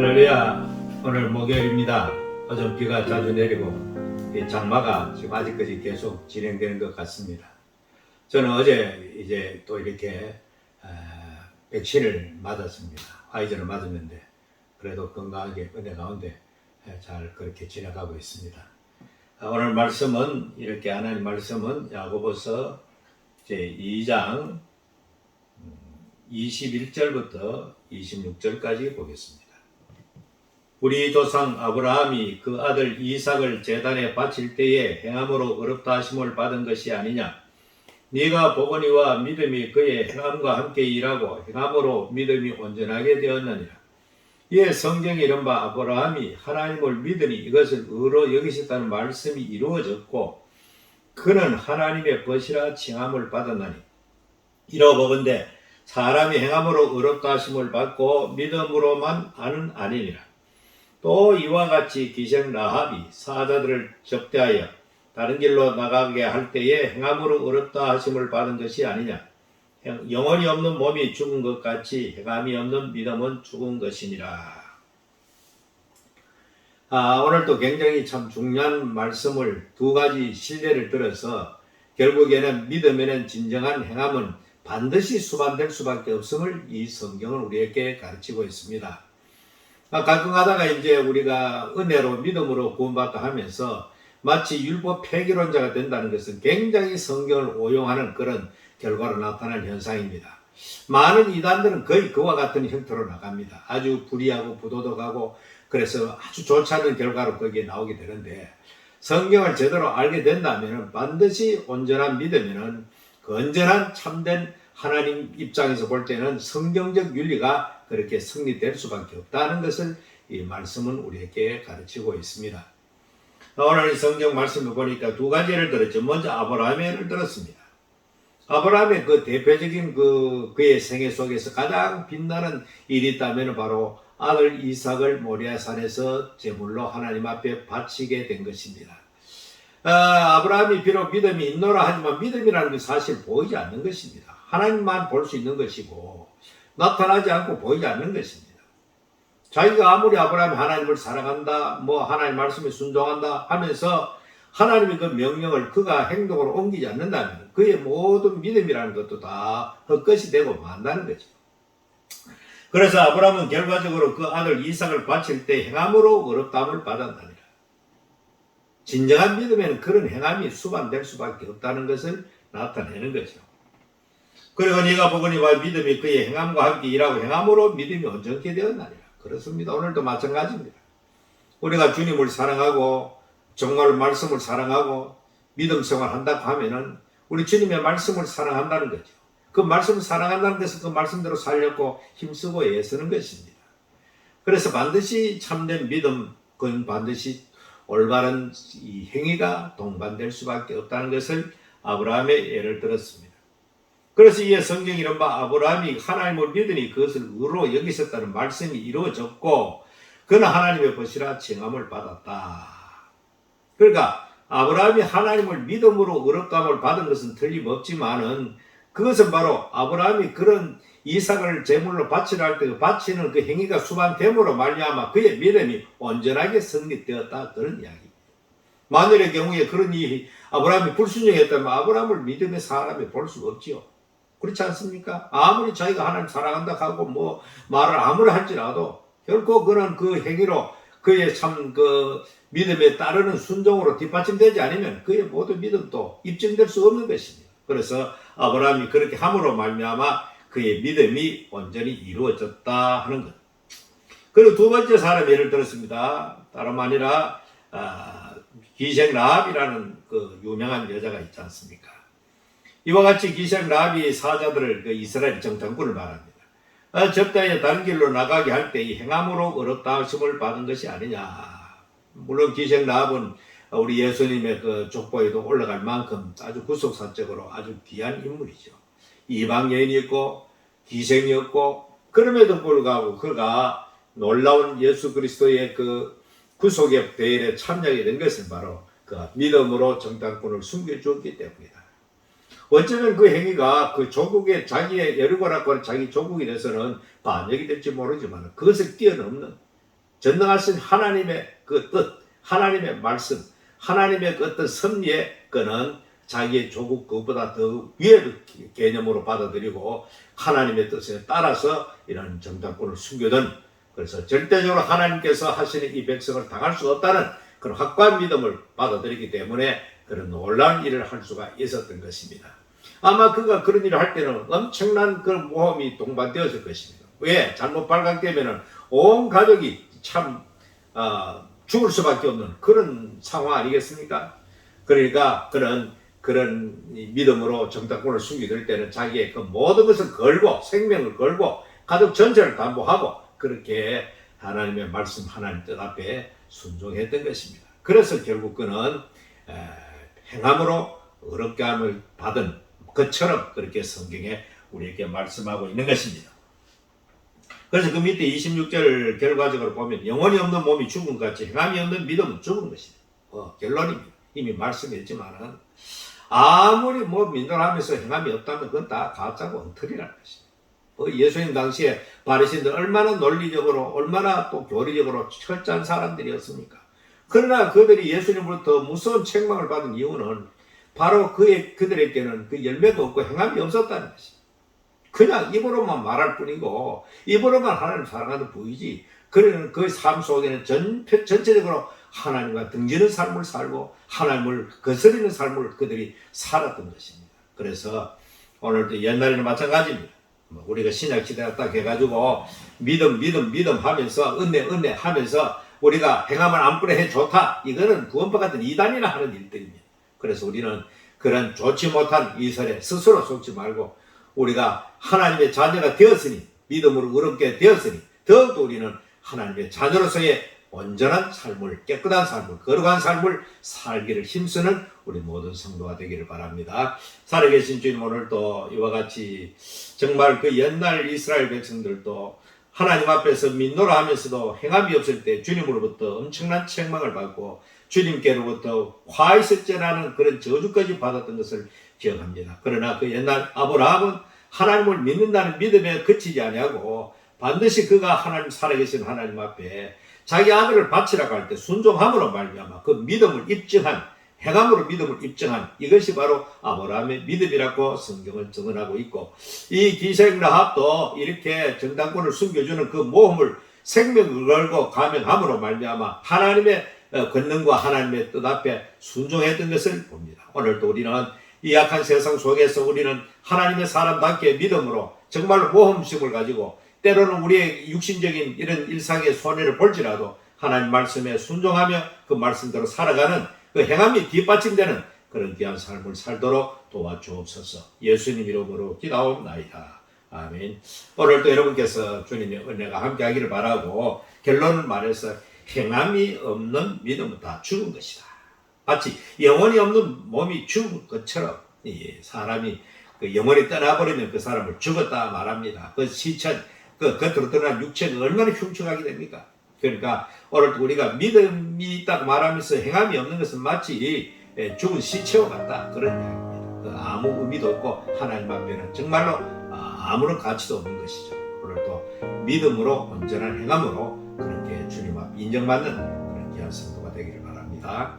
할렐루야. 오늘 목요일입니다. 어전 비가 자주 내리고 이 장마가 지금 아직까지 계속 진행되는 것 같습니다. 저는 어제 이제 또 이렇게 어, 백신을 맞았습니다. 화이자를 맞았는데 그래도 건강하게 은혜 가운데 잘 그렇게 지나가고 있습니다. 아, 오늘 말씀은 이렇게 하나님 말씀은 야고보서 제 2장 21절부터 26절까지 보겠습니다. 우리 조상 아브라함이 그 아들 이삭을 제단에 바칠 때에 행함으로 어렵다 하심을 받은 것이 아니냐. 네가 보거니와 믿음이 그의 행함과 함께 일하고 행함으로 믿음이 온전하게 되었느니라. 이에 성경에 이른 바 아브라함이 하나님을 믿으니 이것을 의로 여기셨다는 말씀이 이루어졌고 그는 하나님의 벗이라 칭함을 받았나니 이러 보건대 사람이 행함으로 의롭다 하심을 받고 믿음으로만 아는 아니니라. 또 이와 같이 기생 라합이 사자들을 접대하여 다른 길로 나가게 할 때에 행함으로 의롭다 하심을 받은 것이 아니냐. 행- 영혼이 없는 몸이 죽은 것 같이 행함이 없는 믿음은 죽은 것이니라. 아, 오늘도 굉장히 참 중요한 말씀을 두 가지 신뢰를 들어서 결국에는 믿음에는 진정한 행함은 반드시 수반될 수밖에 없음을 이 성경은 우리에게 가르치고 있습니다. 아, 가끔 하다가 이제 우리가 은혜로 믿음으로 구원받다 하면서 마치 율법 폐기론자가 된다는 것은 굉장히 성경을 오용하는 그런 결과로 나타난 현상입니다. 많은 이단들은 거의 그와 같은 형태로 나갑니다. 아주 불의하고 부도덕하고 그래서 아주 좋지 않은 결과로 거기에 나오게 되는데 성경을 제대로 알게 된다면 반드시 온전한 믿으면은 그 온전한 참된 하나님 입장에서 볼 때는 성경적 윤리가 그렇게 성립될 수밖에 없다는 것을 이 말씀은 우리에게 가르치고 있습니다. 오늘 이 성경 말씀을 보니까 두 가지 예를 들었죠. 먼저 아브라함의 들었습니다. 아브라함의 그 대표적인 그 그의 생애 속에서 가장 빛나는 일이 있다면 바로 아들 이삭을 모리아산에서 제물로 하나님 앞에 바치게 된 것입니다. 아, 아브라함이 비록 믿음이 있노라 하지만 믿음이라는 게 사실 보이지 않는 것입니다. 하나님만 볼 수 있는 것이고 나타나지 않고 보이지 않는 것입니다. 자기가 아무리 아브라함이 하나님을 사랑한다, 뭐 하나님 말씀에 순종한다 하면서 하나님의 그 명령을 그가 행동으로 옮기지 않는다면 그의 모든 믿음이라는 것도 다 헛것이 되고 만다는 거죠. 그래서 아브라함은 결과적으로 그 아들 이삭을 바칠 때 행함으로 어렵담을 받았다니라. 진정한 믿음에는 그런 행함이 수반될 수밖에 없다는 것을 나타내는 거죠. 그리고 네가 보거니 와 믿음이 그의 행함과 함께 일하고 행함으로 믿음이 온전케 되었나니라. 그렇습니다. 오늘도 마찬가지입니다. 우리가 주님을 사랑하고 정말 말씀을 사랑하고 믿음 생활한다고 하면은 우리 주님의 말씀을 사랑한다는 거죠. 그 말씀을 사랑한다는 것은 그 말씀대로 살려고 힘쓰고 애쓰는 것입니다. 그래서 반드시 참된 믿음, 그건 반드시 올바른 이 행위가 동반될 수밖에 없다는 것을 아브라함의 예를 들었습니다. 그래서 이에 성경이 이런 바 아브라함이 하나님을 믿으니 그것을 의로 여기셨다는 말씀이 이루어졌고 그는 하나님의 것이라 칭함을 받았다. 그러니까 아브라함이 하나님을 믿음으로 의롭다함을 받은 것은 틀림없지만은 그것은 바로 아브라함이 그런 이삭을 제물로 바치라 할때그 바치는 그 행위가 수반됨으로 말미암아 그의 믿음이 온전하게 성립되었다 그런 이야기입니다. 만일의 경우에 그런 이 아브라함이 불순종했다면 아브라함을 믿음의 사람이 볼 수가 없지요. 그렇지 않습니까? 아무리 자기가 하나님 사랑한다 하고 뭐 말을 아무리 할지라도 결코 그는 그 행위로 그의 참 그 믿음에 따르는 순종으로 뒷받침되지 않으면 그의 모든 믿음도 입증될 수 없는 것입니다. 그래서 아브라함이 그렇게 함으로 말미암아 그의 믿음이 온전히 이루어졌다 하는 것. 그리고 두 번째 사람 예를 들었습니다. 다름 아니라 아, 기생 라합이라는 그 유명한 여자가 있지 않습니까? 이와 같이 기생 라합이 사자들을 그 이스라엘 정탐꾼을 말합니다. 아, 접대에 다른 길로 나가게 할 때 이 행함으로 어렵다 하심을 받은 것이 아니냐. 물론 기생 라합은 우리 예수님의 그 족보에도 올라갈 만큼 아주 구속사적으로 아주 귀한 인물이죠. 이방 여인이었고 기생이었고 그럼에도 불구하고 그가 놀라운 예수 그리스도의 그 구속의 대일에 참여하게 된 것은 바로 그 믿음으로 정탐꾼을 숨겨주었기 때문이다. 어쩌면 그 행위가 그 조국의 자기의 하는 자기 조국에 대해서는 반역이 될지 모르지만 그것을 뛰어넘는 전능하신 하나님의 그 뜻, 하나님의 말씀, 하나님의 그 어떤 섭리의 끈은 자기의 조국 그보다 더 위의 개념으로 받아들이고 하나님의 뜻에 따라서 이런 정당권을 숨겨둔 그래서 절대적으로 하나님께서 하시는 이 백성을 당할 수 없다는 그런 확고한 믿음을 받아들이기 때문에 그런 놀라운 일을 할 수가 있었던 것입니다. 아마 그가 그런 일을 할 때는 엄청난 그런 모험이 동반되었을 것입니다. 왜? 잘못 발각되면은 온 가족이 참 어, 죽을 수밖에 없는 그런 상황 아니겠습니까? 그러니까 그런 그런 이 믿음으로 정당권을 숨기될 때는 자기의 그 모든 것을 걸고 생명을 걸고 가족 전체를 담보하고 그렇게 하나님의 말씀 하나님 뜻 앞에 순종했던 것입니다. 그래서 결국 그는 에, 행함으로 어렵게 함을 받은 것처럼 그렇게 성경에 우리에게 말씀하고 있는 것입니다. 그래서 그 밑에 26절 결과적으로 보면 영혼이 없는 몸이 죽은 것 같이 행함이 없는 믿음은 죽은 것이다. 어, 결론입니다. 이미 말씀했지만은 아무리 뭐 민들하면서 행함이 없다면 그건 다 가짜고 엉터리라는 것입니다. 어, 예수님 당시에 바리새인들 얼마나 논리적으로 얼마나 또 교리적으로 철저한 사람들이었습니까? 그러나 그들이 예수님으로부터 무서운 책망을 받은 이유는 바로 그의 그들에게는 그 열매도 없고 행함이 없었다는 것입니다. 그냥 입으로만 말할 뿐이고 입으로만 하나님 사랑하는 부이지 그는 그 삶 속에는 전, 전체적으로 하나님과 등지는 삶을 살고 하나님을 거스르는 삶을 그들이 살았던 것입니다. 그래서 오늘도 옛날에는 마찬가지입니다. 뭐 우리가 신약 시대가 딱 해가지고 믿음 믿음 믿음 하면서 은혜 은혜 하면서 우리가 행함을 안뿌려 해 좋다 이거는 구원파 같은 이단이나 하는 일들입니다. 그래서 우리는 그런 좋지 못한 이설에 스스로 속지 말고 우리가 하나님의 자녀가 되었으니 믿음으로 의롭게 되었으니 더욱더 우리는 하나님의 자녀로서의 온전한 삶을 깨끗한 삶을 거룩한 삶을 살기를 힘쓰는 우리 모든 성도가 되기를 바랍니다. 살아계신 주님 오늘 또 이와 같이 정말 그 옛날 이스라엘 백성들도 하나님 앞에서 민노라 하면서도 행함이 없을 때 주님으로부터 엄청난 책망을 받고 주님께로부터 화이슬제라는 그런 저주까지 받았던 것을 기억합니다. 그러나 그 옛날 아브라함은 하나님을 믿는다는 믿음에 그치지 아니하고 반드시 그가 하나님 살아계신 하나님 앞에 자기 아들을 바치라고 할 때 순종함으로 말미암아 그 믿음을 입증한 행함으로 믿음을 입증한 이것이 바로 아브라함의 믿음이라고 성경은 증언하고 있고 이 기생 라합도 이렇게 정당권을 숨겨주는 그 모험을 생명을 걸고 감행함으로 말미암아 하나님의 어, 권능과 하나님의 뜻 앞에 순종했던 것을 봅니다. 오늘도 우리는 이 약한 세상 속에서 우리는 하나님의 사람답게 믿음으로 정말로 모험심을 가지고 때로는 우리의 육신적인 이런 일상의 손해를 볼지라도 하나님 말씀에 순종하며 그 말씀대로 살아가는 그 행함이 뒷받침되는 그런 귀한 삶을 살도록 도와주옵소서. 예수님 이름으로 기도하옵나이다. 아멘. 오늘도 여러분께서 주님의 은혜가 함께하기를 바라고 결론을 말해서 행함이 없는 믿음은 다 죽은 것이다. 마치 영혼이 없는 몸이 죽은 것처럼 이 사람이 그 영혼이 떠나버리면 그 사람을 죽었다 말합니다. 그 시천, 그 겉으로 드러난 육체가 얼마나 흉측하게 됩니까? 그러니까 오늘 우리가 믿음이 있다고 말하면서 행함이 없는 것은 마치 예, 죽은 시체와 같다 그런 이야기입니다. 그 아무 의미도 없고 하나님 앞에는 정말로 아, 아무런 가치도 없는 것이죠. 오늘도 믿음으로 온전한 행함으로 그렇게 주님 앞 인정받는 그런 귀한 성도가 되기를 바랍니다.